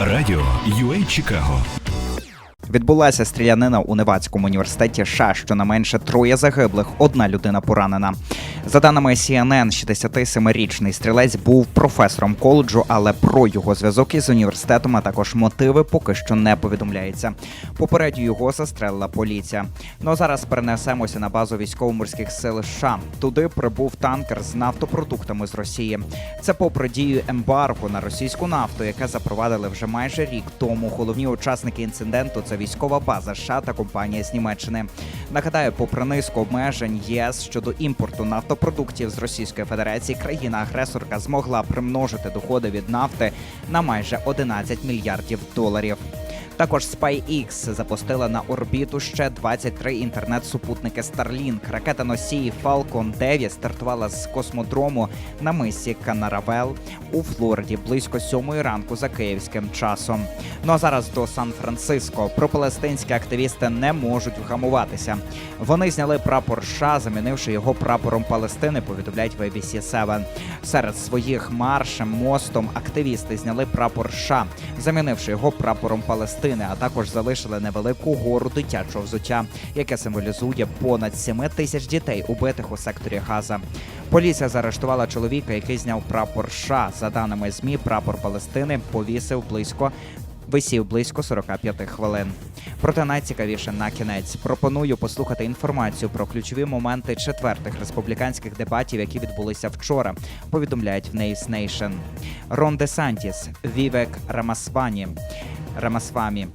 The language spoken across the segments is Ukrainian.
Радіо UA Чикаго. Відбулася стрілянина у Невадському університеті США, щонайменше троє загиблих, одна людина поранена. За даними CNN, 67-річний стрілець був професором коледжу, але про його зв'язок із університетом, а також мотиви поки що не повідомляється. Попередньо його застрелила поліція. Ну а зараз перенесемося на базу військово-морських сил США. Туди прибув танкер з нафтопродуктами з Росії. Це попри дію ембарго на російську нафту, яке запровадили вже майже рік тому. Головні учасники інциденту це військова база США та компанія з Німеччини. Нагадаю, попри низку обмежень ЄС щодо імпорту нафтопродуктів з Російської Федерації, країна-агресорка змогла примножити доходи від нафти на майже 11 мільярдів доларів. Також SpaceX запустила на орбіту ще 23 інтернет-супутники Starlink. Ракета носії Falcon 9 стартувала з космодрому на мисі Канаравел у Флориді близько 7 ранку за київським часом. Ну а зараз до Сан-Франциско. Пропалестинські активісти не можуть вгамуватися. Вони зняли прапор США, замінивши його прапором Палестини. Повідомляють в ABC 7. Серед своїх маршем мостом активісти зняли прапор США, замінивши його прапором Палестини, а також залишили невелику гору дитячого взуття, яке символізує понад 7 тисяч дітей, убитих у секторі Газа. Поліція заарештувала чоловіка, який зняв прапор США. За даними ЗМІ, прапор Палестини повісив близько. Висів близько 45 хвилин. Проте найцікавіше на кінець пропоную послухати інформацію про ключові моменти четвертих республіканських дебатів, які відбулися вчора. Повідомляють в News Nation. Рон Де Сантіс, Вівек Рамасвані, Рамасвамі.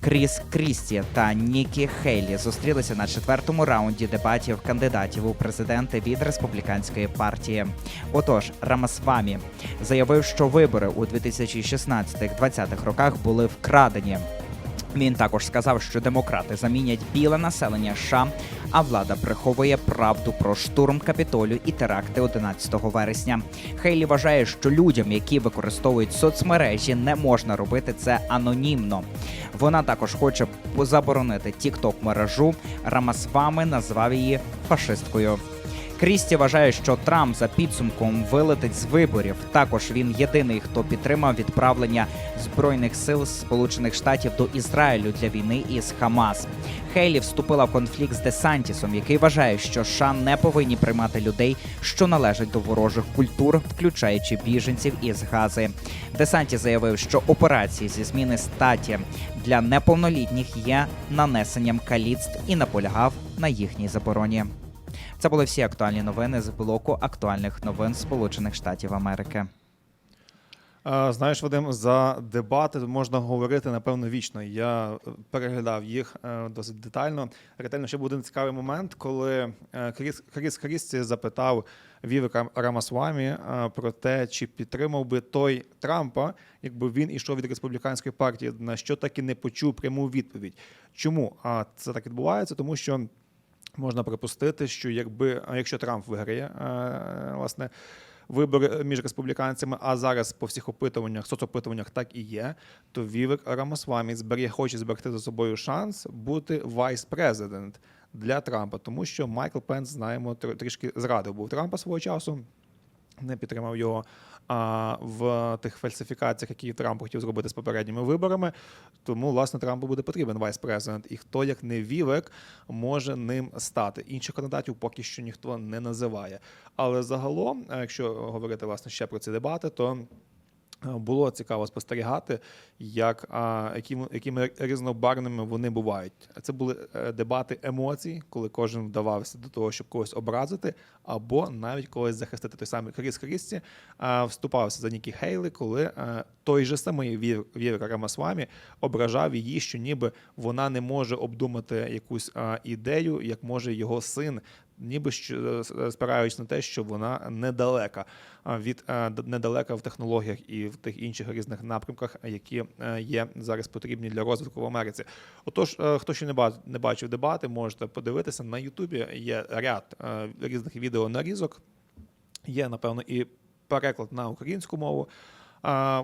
Кріс Крісті та Нікі Хейлі зустрілися на четвертому раунді дебатів кандидатів у президенти від республіканської партії. Отож, Рамасвамі заявив, що вибори у 2016-2020 роках були вкрадені. Він також сказав, що демократи замінять біле населення США, а влада приховує правду про штурм капітолію і теракти 11 вересня. Хейлі вважає, що людям, які використовують соцмережі, не можна робити це анонімно. Вона також хоче заборонити тікток мережу. Рамасвами назвав її фашисткою. Крісті вважає, що Трамп за підсумком вилетить з виборів. Також він єдиний, хто підтримав відправлення збройних сил Сполучених Штатів до Ізраїлю для війни із Хамас. Хейлі вступила в конфлікт з Десантісом, який вважає, що США не повинні приймати людей, що належать до ворожих культур, включаючи біженців із Гази. Десанті заявив, що операції зі зміни статі для неповнолітніх є нанесенням каліцтв і наполягав на їхній забороні. Це були всі актуальні новини з блоку актуальних новин Сполучених Штатів Америки. Знаєш, Вадим, за дебати можна говорити напевно вічно. Я переглядав їх е, досить детально. Ретельно ще був один цікавий момент, коли е, Кріс Кріс Крісті запитав Вівека Рамасвамі е, про те, чи підтримав би той Трампа, якби він ішов від республіканської партії, на що так і не почув пряму відповідь. Чому А це так відбувається? Тому що можна припустити, що якби якщо Трамп виграє, е, власне вибори між республіканцями, а зараз по всіх опитуваннях, соцопитуваннях так і є, то Вівек Рамасвамі зберіг, хоче зберегти за собою шанс бути вайс-президент для Трампа, тому що Майкл Пенс, знаємо, тр- трішки зрадив був Трампа свого часу. Не підтримав його а, в тих фальсифікаціях, які Трамп хотів зробити з попередніми виборами. Тому, власне, Трампу буде потрібен вайс-президент. І хто, як не Вівек, може ним стати. Інших кандидатів поки що ніхто не називає. Але загалом, якщо говорити власне ще про ці дебати, то було цікаво спостерігати, як, а, якими, якими різнобарвними вони бувають. Це були е, дебати емоцій, коли кожен вдавався до того, щоб когось образити, або навіть когось захистити. Той самий Кріс Крісті а, вступався за Нікі Хейлі, коли е, той же самий Вір, Вір Рамасвамі ображав її, що ніби вона не може обдумати якусь а, ідею, як може його син. Ніби що е, спираючись на те, що вона недалека від е, недалека в технологіях і в тих інших різних напрямках, які е, є зараз потрібні для розвитку в Америці. Отож, е, хто ще не ба- бачив дебати, можете подивитися на Ютубі. Є ряд е, різних відеонарізок. Є, напевно, і переклад на українську мову.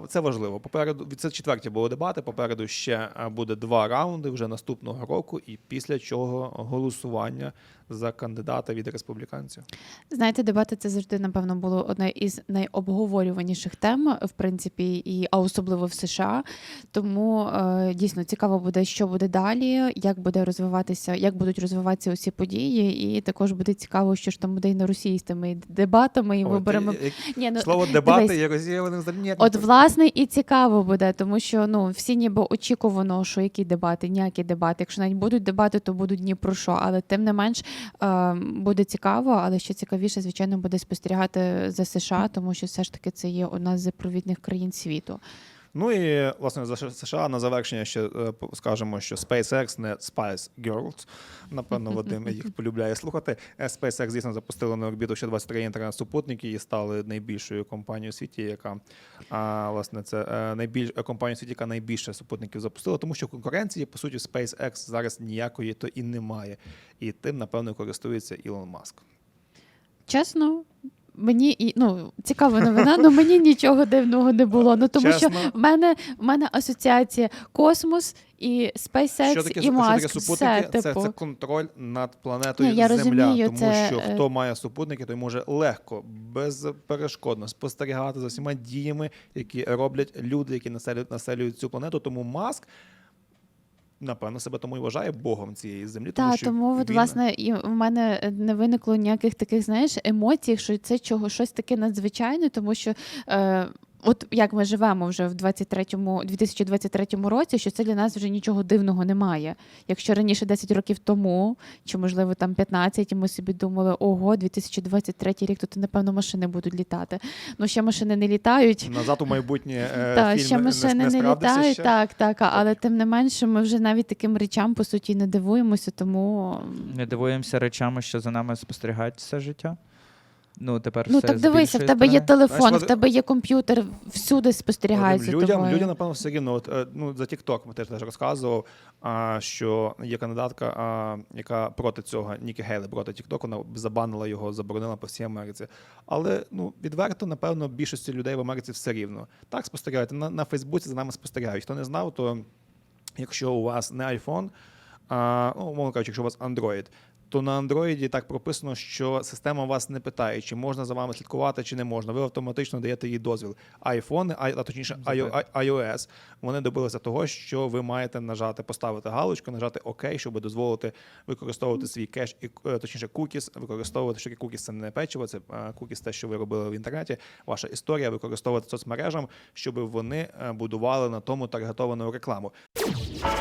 Це важливо. Попереду це четверті були дебати. Попереду ще буде два раунди вже наступного року, і після чого голосування за кандидата від республіканців. Знаєте, дебати це завжди, напевно, було одна із найобговорюваніших тем, в принципі, і а особливо в США. Тому е, дійсно цікаво буде, що буде далі, як буде розвиватися, як будуть розвиватися усі події, і також буде цікаво, що ж там буде і на Росії з тими дебатами і виборами. Ні, ну, Слово дебати дивись. є роз'явленим за ні, От власне і цікаво буде, тому що ну всі ніби очікувано, що які дебати, ніякі дебати. Якщо навіть будуть дебати, то будуть ні про що. Але тим не менш е, буде цікаво, але ще цікавіше, звичайно, буде спостерігати за США, тому що все ж таки це є одна з провідних країн світу. Ну і власне за США на завершення ще е, скажемо, що SpaceX не Spice Girls. Напевно, Вадим їх полюбляє слухати. Е, SpaceX, звісно, запустили на орбіту ще 23 інтернет-супутники і стали найбільшою компанією у світі, яка а, власне це е, найбільш компанія у світі, яка найбільше супутників запустила, тому що конкуренції по суті SpaceX зараз ніякої то і немає. І тим, напевно, користується Ілон Маск. Чесно. Мені і ну цікава новина, але мені нічого дивного не було. Ну тому Чесно? що в мене в мене асоціація космос і SpaceX Що таке, і що Маск. таке Все, супутники? Це, типу. це контроль над планетою Ні, я Земля. розумію, тому це, що е, хто має супутники, той може легко, безперешкодно спостерігати за всіма діями, які роблять люди, які населюють, населюють цю планету. Тому Маск. Напевно, себе тому і вважає Богом цієї землі. Тому Так, що тому от, він- власне і в мене не виникло ніяких таких, знаєш, емоцій, що це чого щось таке надзвичайне, тому що. Е, От як ми живемо вже в 23-му, 2023 році, що це для нас вже нічого дивного немає. Якщо раніше 10 років тому, чи можливо там 15, і ми собі думали, ого, 2023 рік, то напевно машини будуть літати. Ну ще машини не літають. назад у майбутнє е, Та, фільм ще машини не, не, справдився літають, ще. так, так. Але тим не менше, ми вже навіть таким речам по суті не дивуємося, тому Не дивуємося речами, що за нами спостерігають все життя. Ну, тепер ну все так з дивися, в більшої тебе є сторони. телефон, Знаєш, в тебе є комп'ютер, всюди спостерігається. Людям, тобою. людям, напевно, все рівно. От, е, ну, за TikTok ми теж, теж розказував, а, що є кандидатка, а, яка проти цього, Нікі Гейле, проти TikTok, вона забанила його, заборонила по всій Америці. Але ну, відверто, напевно, більшості людей в Америці все рівно. Так спостерігають. На, на Фейсбуці за нами спостерігають. Хто не знав, то якщо у вас не iPhone, а, ну, умовно кажучи, якщо у вас Android, то на Android так прописано, що система вас не питає, чи можна за вами слідкувати, чи не можна. Ви автоматично даєте їй дозвіл. Айфони, а а точніше, iO- iOS, вони добилися того, що ви маєте нажати, поставити галочку, нажати ОК, щоб дозволити використовувати свій кеш і е, точніше кукіс, використовувати що кукіс це не печиво, це е, кукіс, те, що ви робили в інтернеті. Ваша історія використовувати соцмережам, щоб вони е, будували на тому таргетовану рекламу.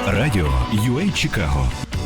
Радіо UA Чикаго Beautiful.